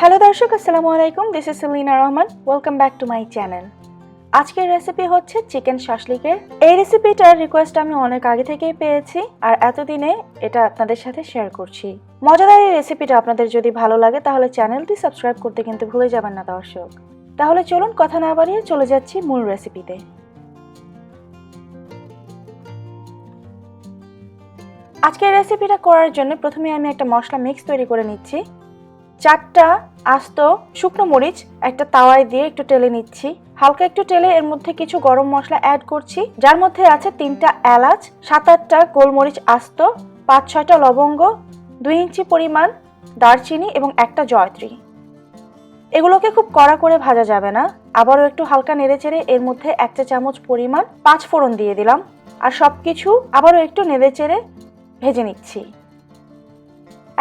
Hello দর্শক, আসসালামু আলাইকুম। This is Selina Rahman welcome back to my channel আজকের রেসিপি হচ্ছে চিকেন শাসলিকের। এই রেসিপিটার রিকোয়েস্ট আমি অনেক আগে থেকেই পেয়েছি আর এতদিনে এটা আপনাদের সাথে শেয়ার করছি। মজাদার এই রেসিপিটা আপনাদের যদি ভালো লাগে, তাহলে চ্যানেলটি সাবস্ক্রাইব করতে কিন্তু ভুলে যাবেন না, দর্শক। তাহলে চলুন, কথা না বাড়িয়ে চলে যাচ্ছি মূল রেসিপিতে আজকের রেসিপিটা করার জন্য প্রথমে আমি একটা মশলা মিক্স তৈরি করে নিচ্ছি। চারটা আস্ত শুকনো মরিচ একটা তাওয়ায় দিয়ে একটু টেলে নিচ্ছি। হালকা একটু টেলে এর মধ্যে কিছু গরম মশলা অ্যাড করছি। যার মধ্যে আছে তিনটা এলাচ, সাত আটটা গোলমরিচ আস্ত, পাঁচ ছয়টা লবঙ্গ, দুই ইঞ্চি পরিমাণ দারচিনি এবং একটা জয়ত্রী। এগুলোকে খুব কড়া করে ভাজা যাবে না। আবারও একটু হালকা নেড়েচেড়ে এর মধ্যে এক চা চামচ পরিমাণ পাঁচ ফোড়ন দিয়ে দিলাম। আর সব কিছু আবারও একটু নেড়েচেড়ে ভেজে নিচ্ছি।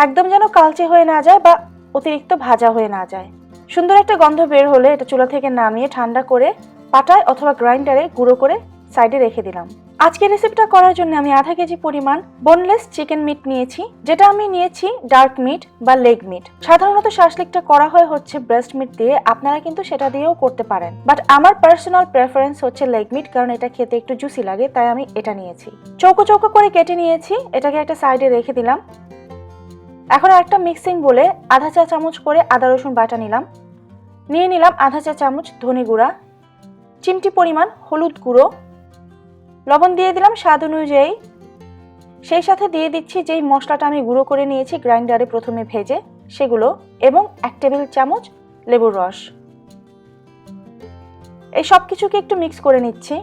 একদম যেন কালচে হয়ে না যায় বা অতিরিক্ত ভাজা হয়ে না যায়। সুন্দর একটা গন্ধ বের হলে এটা চুলা থেকে নামিয়ে ঠান্ডা করে পাটায় অথবা গ্রাইন্ডারে গুঁড়ো করে সাইডে রেখে দিলাম। আজকের রেসিপিটা করার জন্য আমি আধা কেজি পরিমাণ বোনলেস চিকেন মিট নিয়েছি, যেটা আমি নিয়েছি ডার্ক মিট বা লেগ মিট সাধারণত শাসলিকটা করা হয় হচ্ছে ব্রেস্ট মিট দিয়ে, আপনারা কিন্তু সেটা দিয়েও করতে পারেন। বাট আমার পার্সোনাল প্রেফারেন্স হচ্ছে লেগ মিট কারণ এটা খেতে একটু জুসি লাগে, তাই আমি এটা নিয়েছি। চৌকো চৌকো করে কেটে নিয়েছি, এটাকে একটা সাইডে রেখে দিলাম। এখন একটা মিক্সিং বলে আধা চা চামচ করে আদা রসুন বাটা নিলাম। নিয়ে নিলাম আধা চা চামচ ধনে গুঁড়া, চিমটি পরিমাণ হলুদ গুঁড়ো, লবণ দিয়ে দিলাম স্বাদ অনুযায়ী। সেই সাথে দিয়ে দিচ্ছি যেই মশলাটা আমি গুঁড়ো করে নিয়েছি গ্রাইন্ডারে প্রথমে ভেজে, সেগুলো এবং এক টেবিল চামচ লেবুর রস। এই সব কিছুকে একটু মিক্স করে নিচ্ছি।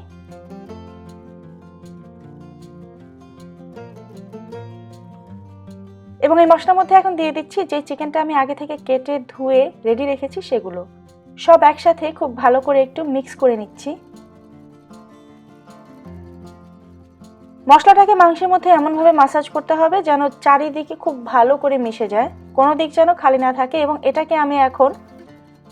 এবং এই মশলার মধ্যে এখন দিয়ে দিচ্ছি যে চিকেনটা আমি আগে থেকে কেটে ধুয়ে রেডি রেখেছি সেগুলো। সব একসাথে খুব ভালো করে একটু মিক্স করে নিচ্ছি। মশলাটাকে মাংসের মধ্যে এমনভাবে মাসাজ করতে হবে যেন চারিদিকে খুব ভালো করে মিশে যায়। কোনো দিক যেন খালি না থাকে এবং এটাকে আমি এখন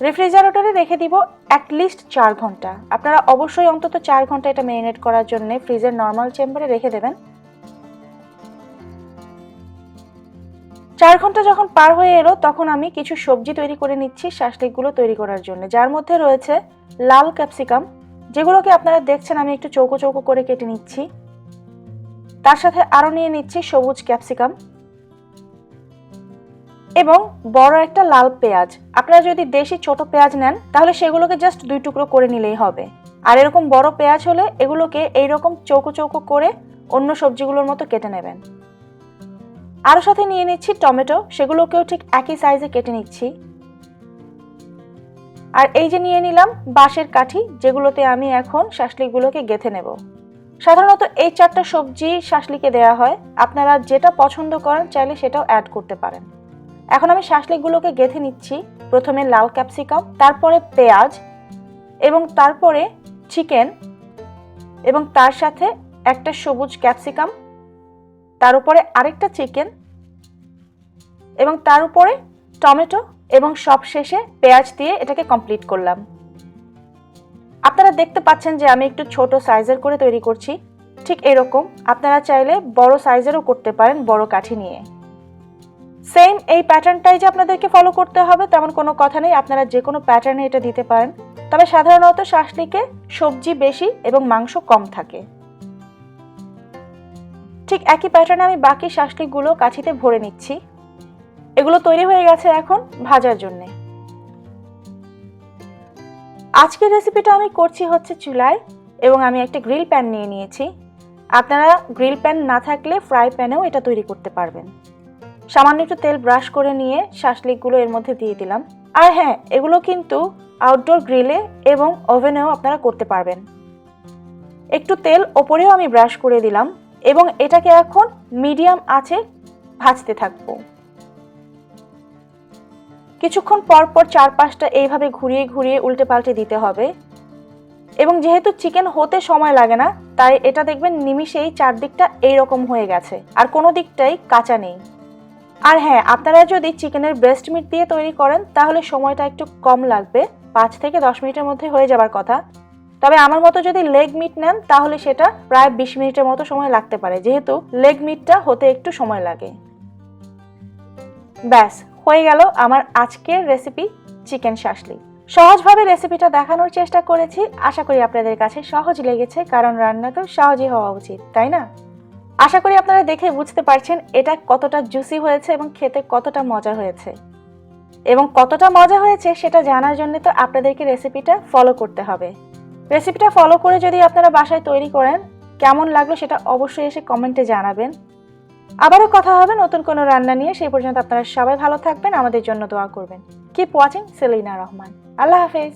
রেফ্রিজারেটরে রেখে দিব অ্যাটলিস্ট চার ঘণ্টা। আপনারা অবশ্যই অন্তত চার ঘণ্টা এটা মেরিনেট করার জন্য ফ্রিজের নর্মাল চেম্বারে রেখে দেবেন। চার ঘণ্টা যখন পার হয়ে এলো, তখন আমি কিছু সবজি তৈরি করে নিচ্ছি শাসলিকগুলো তৈরি করার জন্য। যার মধ্যে রয়েছে লাল ক্যাপসিকাম, যেগুলোকে আপনারা দেখছেন, আমি একটু চৌকো চৌকো করে কেটে নিচ্ছি। তার সাথে আরও নিয়ে নিচ্ছি সবুজ ক্যাপসিকাম এবং বড় একটা লাল পেঁয়াজ। আপনারা যদি দেশি ছোট পেঁয়াজ নেন, তাহলে সেগুলোকে জাস্ট দুই টুকরো করে নিলেই হবে। আর এরকম বড় পেঁয়াজ হলে এগুলোকে এইরকম চৌকো চৌকো করে অন্য সবজিগুলোর মতো কেটে নেবেন। আরও সাথে নিয়ে নিচ্ছি টমেটো, সেগুলোকেও ঠিক একই সাইজে কেটে নিচ্ছি। আর এই যে নিয়ে নিলাম বাঁশের কাঠি, যেগুলোতে আমি এখন শাসলিকগুলোকে গেথে নেব। সাধারণত এই চারটা সবজি শাসলিকে দেয়া হয়। আপনারা যেটা পছন্দ করেন চাইলে সেটাও অ্যাড করতে পারেন। এখন আমি শাসলিকগুলোকে গেথে নিচ্ছি। প্রথমে লাল ক্যাপসিকাম, তারপরে পেঁয়াজ এবং তারপরে চিকেন এবং তার সাথে একটা সবুজ ক্যাপসিকাম তার উপরে আরেকটা চিকেন এবং তার উপরে টমেটো এবং সব শেষে পেঁয়াজ দিয়ে এটাকে কমপ্লিট করলাম। আপনারা দেখতে পাচ্ছেন যে আমি একটু ছোট সাইজের করে তৈরি করছি। ঠিক এরকম। আপনারা চাইলে বড় সাইজেরও করতে পারেন বড় কাঠি নিয়ে। সেম এই প্যাটার্নটাই যে আপনাদেরকে ফলো করতে হবে, তেমন কোনো কথা নেই। আপনারা যে কোনো প্যাটার্নে এটা দিতে পারেন। তবে সাধারণত শাসলিকে সবজি বেশি এবং মাংস কম থাকে। ঠিক একই প্যাটার্নে আমি বাকি শাসলিকগুলো কাঠিতে ভরে নিচ্ছি। এগুলো তৈরি হয়ে গেছে এখন ভাজার জন্যে। আজকের রেসিপিটা আমি করছি হচ্ছে চুলায় এবং আমি একটা গ্রিল প্যান নিয়ে নিয়েছি। আপনারা গ্রিল প্যান না থাকলে ফ্রাই প্যানেও এটা তৈরি করতে পারবেন। সামান্য একটু তেল ব্রাশ করে নিয়ে শাসলিকগুলো এর মধ্যে দিয়ে দিলাম। আর হ্যাঁ এগুলো কিন্তু আউটডোর গ্রিলে এবং ওভেনেও আপনারা করতে পারবেন। একটু তেল ওপরেও আমি ব্রাশ করে দিলাম। এবং এটাকে এখন মিডিয়াম আছে ভাজতে থাকব। কিছুক্ষণ পর পর চার পাঁচটা এইভাবে ঘুরিয়ে ঘুরিয়ে উল্টে পাল্টে দিতে হবে। এবং যেহেতু চিকেন হতে সময় লাগে না, তাই এটা দেখবেন নিমিষেই চারদিকটা এইরকম হয়ে গেছে, আর কোনো দিকটাই কাঁচা নেই। আর হ্যাঁ আপনারা যদি চিকেনের ব্রেস্ট মিট দিয়ে তৈরি করেন, তাহলে সময়টা একটু কম লাগবে, পাঁচ থেকে দশ মিনিটের মধ্যে হয়ে যাবার কথা। তবে আমার মতো যদি লেগ মিট নেন, তাহলে সেটা প্রায় বিশ মিনিটের মতো সময় লাগতে পারে, যেহেতু লেগ মিটটা হতে একটু সময় লাগে। ব্যাস, হয়ে গেল আমার আজকের রেসিপি চিকেন শাসলি। সহজভাবে রেসিপিটা দেখানোর চেষ্টা করেছি, আশা করি আপনাদের কাছে সহজ লেগেছে, কারণ রান্না তো সহজই হওয়া উচিত, তাই না? আশা করি আপনারা দেখে বুঝতে পারছেন এটা কতটা জুসি হয়েছে এবং খেতে কতটা মজা হয়েছে। এবং কতটা মজা হয়েছে সেটা জানার জন্য তো আপনাদেরকে রেসিপিটা ফলো করতে হবে। রেসিপিটা ফলো করে যদি আপনারা বাসায় তৈরি করেন, কেমন লাগল সেটা অবশ্যই এসে কমেন্টে জানাবেন। আবারও কথা হবে নতুন কোনো রান্না নিয়ে, সেই পর্যন্ত আপনারা সবাই ভালো থাকবেন, আমাদের জন্য দোয়া করবেন। কিপ ওয়াচিং সেলিনা রহমান আল্লাহ হাফেজ।